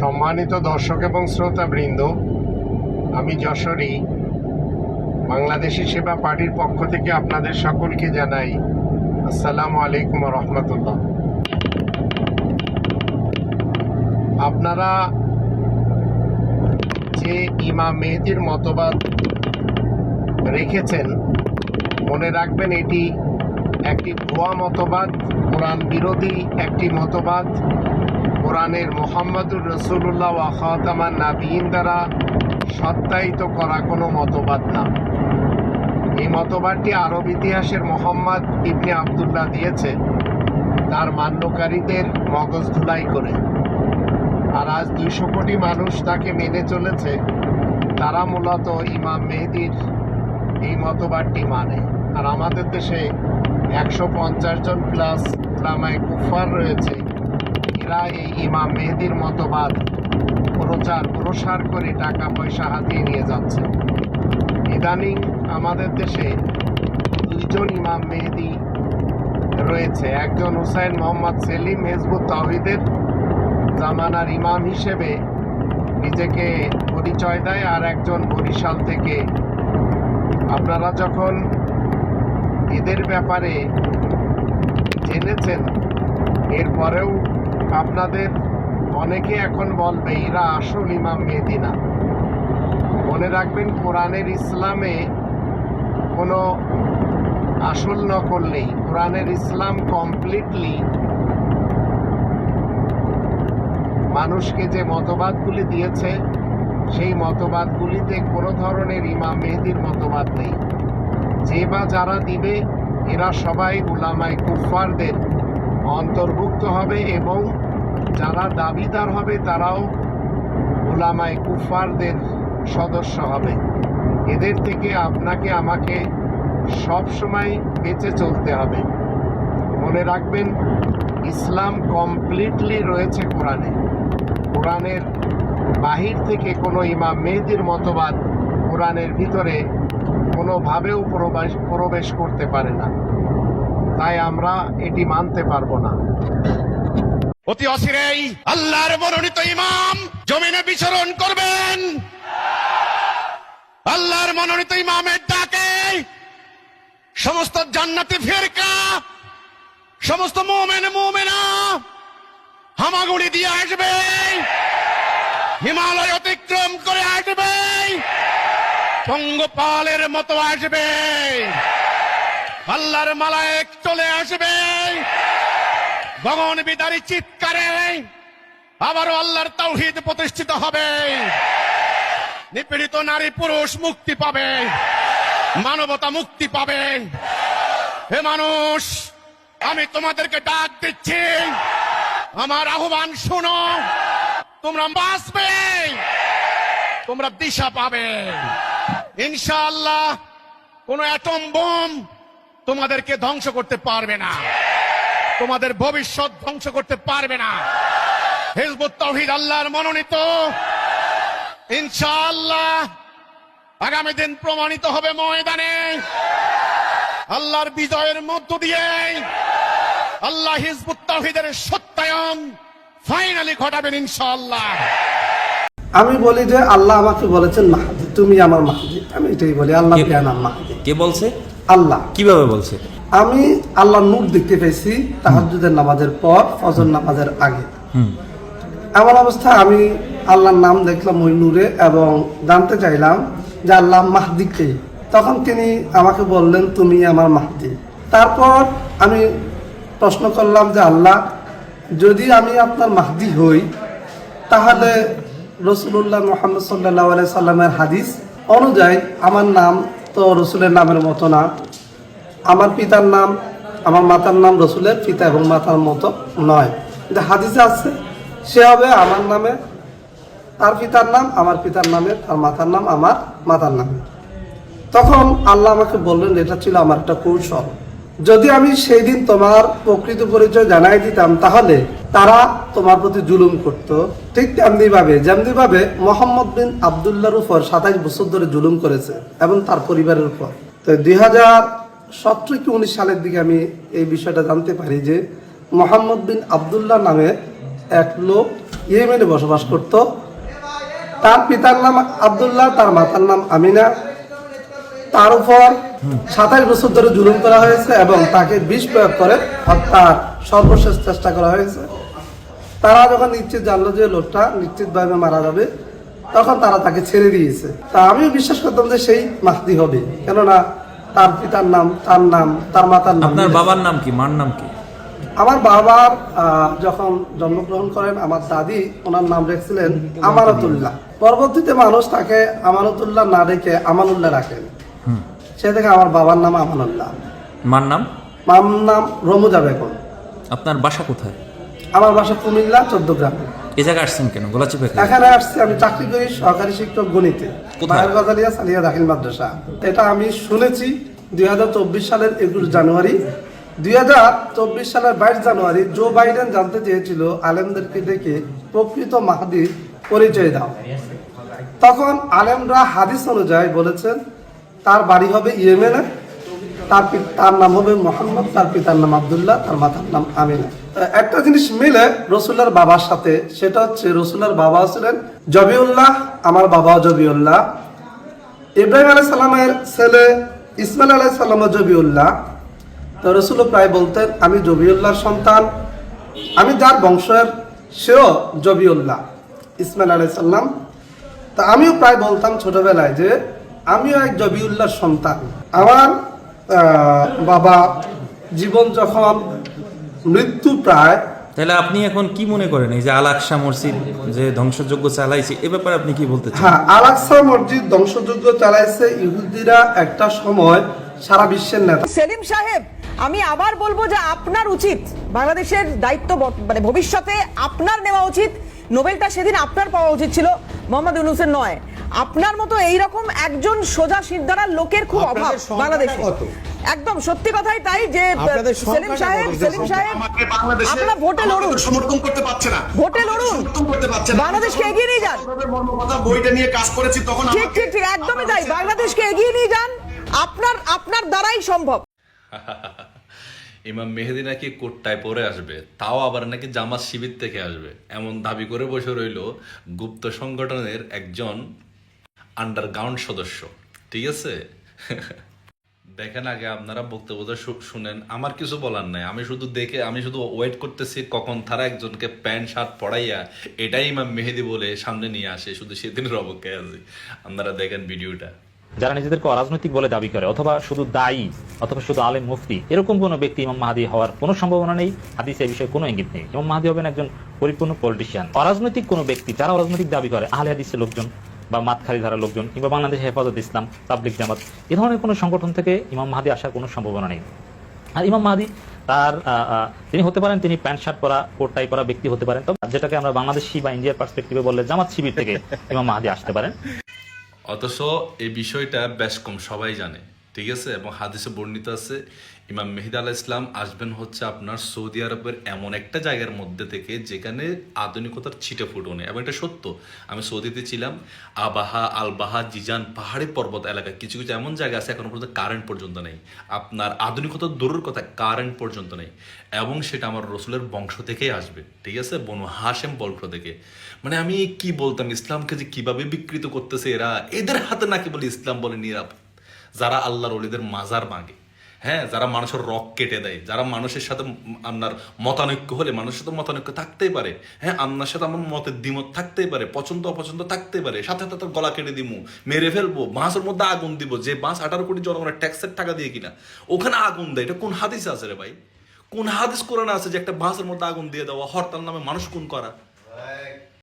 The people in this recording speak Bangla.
সম্মানিত দর্শক এবং শ্রোতাবৃন্দ, আমি যশোরী, বাংলাদেশি সেবা পার্টির পক্ষ থেকে আপনাদের সকলকে জানাই আসসালামু আলাইকুম রহমতুল্লাহ। আপনারা যে ইমাম মেহেদির মতবাদ রেখেছেন, মনে রাখবেন এটি একটি ভুয়া মতবাদ, কোরআন বিরোধী একটি মতবাদ। কোরআনের মোহাম্মদুর রসুল্লাহ ওয়াখাতামান নাবিন দ্বারা সত্যায়িত করা কোনো মতবাদ না। এই মতবাদটি আরব ইতিহাসের মোহাম্মদ ইবনে আবদুল্লাহ দিয়েছে। তার মান্যকারীদের মগজ ধুলাই করে। আর আজ দুইশো কোটি মানুষ তাকে মেনে চলেছে। তারা মূলত ইমাম মেহেদির এই মতবাদটি মানে। আর আমাদের দেশে একশো পঞ্চাশ জন প্লাস লামায় কুফার রয়েছে। এরা এই ইমাম মেহেদির মতবাদ, প্রচার প্রসার করে টাকা পয়সা হাতিয়ে নিয়ে যাচ্ছে। ইদানিং আমাদের দেশে দুইজন ইমাম মেহেদি রয়েছে। একজন হুসাইন মোহাম্মদ সেলিম হেজবুত তাহিদের জামানার ইমাম হিসেবে নিজেকে পরিচয় দেয় আর একজন বরিশাল থেকে। আপনারা যখন এদের ব্যাপারে জেনেছেন এরপরেও আপনাদের অনেকে এখন বলবে, এরা আসল ইমাম মেহেদি না মনে রাখবেন, কোরআনের ইসলামে কোনো আসল নকল নেই। কোরআনের ইসলাম কমপ্লিটলি মানুষকে যে মতবাদগুলি দিয়েছে, সেই মতবাদগুলিতে কোনো ধরনের ইমাম মেহেদির মতবাদ নেই। যে বা যারা দিবে, এরা সবাই উলামাই কুফফারদের অন্তর্ভুক্ত হবে এবং যারা দাবিদার হবে তারাও উলামাই কুফফারদের সদস্য হবে। এদের থেকে আপনাকে, আমাকে সব সময় বেঁচে চলতে হবে। মনে রাখবেন, ইসলাম কমপ্লিটলি রয়েছে কোরআনে। কোরআনের বাহির থেকে কোনো ইমাম মেহেদির মতবাদ কোরআনের ভিতরে কোনোভাবেও প্রবেশ প্রবেশ করতে পারে না। তাই আমরা এটি মানতে পারব না। অতি অচিরেই আল্লাহর মনোনীত ইমাম জমিনে বিচরণ করবেন। আল্লাহর মনোনীত ইমামের ডাকে সমস্ত জান্নাতি ফেরকা, সমস্ত মোমেন মোমেনা হামাগুড়ি দিয়ে আসবে। হিমালয় অতিক্রম করে আসবে। পঙ্গপালের মতো আসবে। আল্লাহর মালায়েক চলে আসবে। গগন বিদারী চিৎকারে আবারও আল্লাহর তৌহিদ প্রতিষ্ঠিত হবে। নিপীড়িত নারী পুরুষ মুক্তি পাবে। মানবতা মুক্তি পাবে। হে মানুষ, আমি তোমাদেরকে ডাক দিচ্ছি। আমার আহ্বান শোনো। তোমরা বাঁচবে। তোমরা দিশা পাবে। ইনশাআল্লাহ কোন অ্যাটম বোম তোমাদেরকে ধ্বংস করতে পারবে না। তোমাদের ভবিষ্যৎ ধ্বংস করতে পারবে না। হিজবুত তৌহিদ আল্লাহর মনোনীত। ইনশাআল্লাহ আগামী দিন প্রমাণিত হবে ময়দানে। আল্লাহর বিজয়ের মধ্য দিয়ে আল্লাহ হিজবুত তৌহিদের সত্যায়ন ফাইনালি ঘটাবেন ইনশাআল্লাহ। আমি বলি যে আল্লাহ আমাকে বলেছেন মাহাদি তুমি আমার মাহাদি। আমি এটাই বলি আল্লাহ কে- মাহাদি। কে বলছে? আল্লাহ। কীভাবে বলছে? আমি আল্লাহ নূর দেখতে পেয়েছি তাহাজুদের নামাজের পর ফজর নামাজের আগে। এমন অবস্থায় আমি আল্লাহর নাম দেখলাম ওই নূরে এবং জানতে চাইলাম যে আল্লাহ মাহদি কে? তখন তিনি আমাকে বললেন তুমি আমার মাহদি। তারপর আমি প্রশ্ন করলাম যে আল্লাহ যদি আমি আপনার মাহদি হই তাহলে রসুল্লাহ মোহাম্মদ সাল্লাহ সাল্লামের হাদিস অনুযায়ী আমার নাম তো রসুলের নামের মতো না। আমার পিতার নাম, আমার মাতার নাম রসুলের পিতা এবং মাতার মতো নয়। কিন্তু হাদিসে আছে, সে হবে আমার নামে, তার পিতার নাম, আমার পিতার নামে, তার মাতার নাম, আমার মাতার নামে। তখন আল্লাহ আমাকে বললেন, এটা ছিল আমার একটা কৌশল। যদি আমি সেই দিন তোমার প্রকৃত পরিচয় জানাই দিতাম, তাহলে তারা তোমার প্রতি জুলুম করত। ঠিক তেমনি ভাবে যেমনি ভাবে মোহাম্মদ বিন আবদুল্লাহর উপর সাতাইশ বছর ধরে জুলুম করেছে এবং তার পরিবারের উপর। তো দুই হাজার সতেরো কি উনিশ সালের দিকে আমি এই বিষয়টা জানতে পারি যে, মোহাম্মদ বিন আবদুল্লাহ নামে এক লোক ইয়েমেনে বসবাস করত। তার পিতার নাম আব্দুল্লাহ, তার মাতার নাম আমিনা। তার উপর সাতাশ বছর ধরে জুলুম করা হয়েছে এবং তাকে বিষ প্রয়োগ করে হত্যার সর্বশেষ চেষ্টা করা হয়েছে। তারা যখন নিশ্চিত জানলো যে লোকটা নিশ্চিতভাবে মারা যাবে তখন তারা তাকে ছেড়ে দিয়েছে। তা আমিও বিশ্বাস করতাম যে সেই মাহদি হবে। কেননা তার পিতার নাম তার নাম তার মাতার নাম আপনার বাবার নাম কি? মার নাম কি? আমার বাবার আহ, যখন জন্মগ্রহণ করেন আমার দাদি ওনার নাম রেখেছিলেন আমানতুল্লাহ। পরবর্তীতে মানুষ তাকে আমানতুল্লাহ না রেখে আমানুল্লাহ রাখেন। সে থেকে আমার বাবার নাম আমানুল্লাহ। মার নাম? মাম নাম রমুজা বেগম। আপনার বাসা কোথায়? আমার বাসা কুমিল্লা চোদ্দ গ্রামে। এ জায়গায় আসছেন কেন? গোলাচিপে এখানে আসছি আমি চাকরি করি সহকারী শিক্ষক গণিতে। সালিয়া দাখিল মাদ্রাসা। এটা আমি শুনেছি দুই হাজার চব্বিশ সালের একুশ জানুয়ারি। দুই হাজার চব্বিশ সালের বাইশ জানুয়ারি জো বাইডেন জানতে চেয়েছিল আলেমদেরকে ডেকে প্রকৃত মাহাদির পরিচয় দাও। তখন আলেমরা হাদিস অনুযায়ী বলেছেন তার বাড়ি হবে ইয়েমেনে। তার তার নাম হবে মোহাম্মদ, তার পিতার নাম আবদুল্লাহ, তার মাতার নাম আমিনা। একটা জিনিস মিলে রসুল্লার বাবার সাথে, সেটা হচ্ছে রসুল্লার বাবা ছিলেন জবিউল্লাহ, আমার বাবাও জবিউল্লাহ। ইব্রাহিম আলাই সাল্লামের ছেলে ইসমাইল আলাই সাল্লাম জবিউল্লাহ। তো রসুল প্রায় বলতেন, আমি জবিউল্লাহর সন্তান, আমি যার বংশের, সেও জবিউল্লাহ, ইসমাইল আলাই সাল্লাম তা আমিও প্রায় বলতাম ছোটবেলায় যে আমিও এক জবিউল্লাহর সন্তান। আমার আহ, বাবা জীবন যখন মৃত্যু প্রায় তাহলে আপনি এখন কি মনে করেন? এই যে আল আকসা মসজিদ যে ধ্বংসযোগ্য চালাইছে এ ব্যাপারে আপনি কি বলতে চান? হ্যাঁ আলাক্সা মসজিদ ধ্বংসযজ্ঞ চালাইছে ইহুদিরা একটা সময় সারা বিশ্বের নেতা। সেলিম সাহেব আমি আবার বলব যে আপনার উচিত বাংলাদেশের দায়িত্ব মানে ভবিষ্যতে আপনার নেওয়া উচিত নোবেলটা সেদিন আপনার পাওয়া উচিত ছিল মোহাম্মদ ইউনুসের নয়। আপনার মতো এইরকম একজন সোজা সিদ্ধারার লোকের খুব অভাব বাংলাদেশে। একদম সত্যি কথাই তাই যে সেলিম সাহেব সেলিম সাহেব আপনারা ভোটে লড়ুন। সমর্থন করতে পারছে না। ভোটে লড়ুন। সমর্থন করতে পারছে না। বাংলাদেশকে এগিয়ে নিয়ে যান। বইটা নিয়ে কাজ করেছি তখন ঠিক ঠিক ঠিক একদমই তাই। বাংলাদেশকে এগিয়ে নিয়ে যান। আপনার আপনার দ্বারাই সম্ভব। ইমাম মেহেদি নাকি কোটটায় পরে আসবে, তাও আবার নাকি জামাত শিবির থেকে আসবে। এমন দাবি করে বসে রইল গুপ্ত সংগঠনের একজন আন্ডারগ্রাউন্ড সদস্য। ঠিক আছে? দেখেন আগে আপনারা বক্তব্যটা শুনেন। আমার কিছু বলার নাই। আমি শুধু দেখে, আমি শুধু ওয়েট করতেছি কখন তারা একজনকে প্যান্ট, শার্ট পড়াইয়া এটাই ইমাম মেহেদি বলে সামনে নিয়ে আসে। শুধু সেদিনের অপেক্ষায় আছে। আপনারা দেখেন ভিডিওটা। যারা নিজেদেরকে অরাজনৈতিক বলে দাবি করে, অথবা শুধু দায়ী, অথবা শুধু আলেম মুফতি, এরকম কোনো ব্যক্তি ইমাম মাহাদি হওয়ার কোনো সম্ভাবনা নেই। হাদিস এই বিষয়ে কোনো ইঙ্গিত নেই। ইমাম মাহাদি হবেন একজন পরিপূর্ণ পলিটিশিয়ান অরাজনৈতিক কোনো ব্যক্তি, যারা অরাজনৈতিক দাবি করে, আহলে হাদিসের লোকজন বা মাতখারি ধারা লোকজন, কিংবা বাংলাদেশ হেফাজত ইসলাম তাবলিক জামাত, এ ধরনের কোনো সংগঠন থেকে ইমাম মাহাদি আসার কোনো সম্ভাবনা নেই। আর ইমাম মাহাদি, তার তিনি হতে পারেন, তিনি প্যান্ট, শার্ট পরা, কোট, টাই পরা ব্যক্তি হতে পারেন। যেটাকে আমরা বাংলাদেশি বা ইন্ডিয়ার পার্সপেক্টিভে বললে জামাত শিবির থেকে ইমাম মাহাদি আসতে পারেন। অথচ এই বিষয়টা বেশ কম সবাই জানে। ঠিক আছে? এবং হাদিসে বর্ণিত আছে, ইমাম মেহিদ আলাহ ইসলাম আসবেন হচ্ছে আপনার সৌদি আরবের এমন একটা জায়গার মধ্যে থেকে যেখানে আধুনিকতার ছিটে ফুটনে এবং এটা সত্য, আমি সৌদিতে ছিলাম, আবাহা, আলবাহা, জিজান, পাহাড়ি পর্বত এলাকা কিছু কিছু এমন জায়গা আছে এখনও পর্যন্ত কারেন্ট পর্যন্ত নেই। আপনার আধুনিকতার দূরের কথা কারেন্ট পর্যন্ত নেই। এবং সেটা আমার রসুলের বংশ থেকেই আসবে, ঠিক আছে? বনু হাসেম বংশ থেকে। মানে আমি কি বলতাম, ইসলামকে যে কীভাবে বিকৃত করতেছে এরা, এদের হাতে নাকি বলে ইসলাম বলে নিরাপদ যারা আল্লাহর অলিদের মাজার মাগে। হ্যাঁ যারা মানুষের রক কেটে দেয়, যারা মানুষের সাথে আপনার মতানৈক্য হলে মানুষের সাথে মতানৈক্য থাকতেই পারে। হ্যাঁ আপনার সাথে আমার মতের দ্বিমত থাকতেই পারে, পছন্দ অপছন্দ থাকতেই পারে। সাথে সাথে গলা কেটে দিমু, মেরে ফেলব, বাঁশের মধ্যে আগুন দিব, যে বাঁশ আঠারো কোটি জনগণের ট্যাক্সের টাকা দিয়ে কিনা। ওখানে আগুন দেয়, এটা কোন হাদিস আছে রে ভাই? কোন হাদিস কোরআনে আছে যে একটা বাঁশের মধ্যে আগুন দিয়ে দেওয়া, হরতাল নামে মানুষ কোন করা?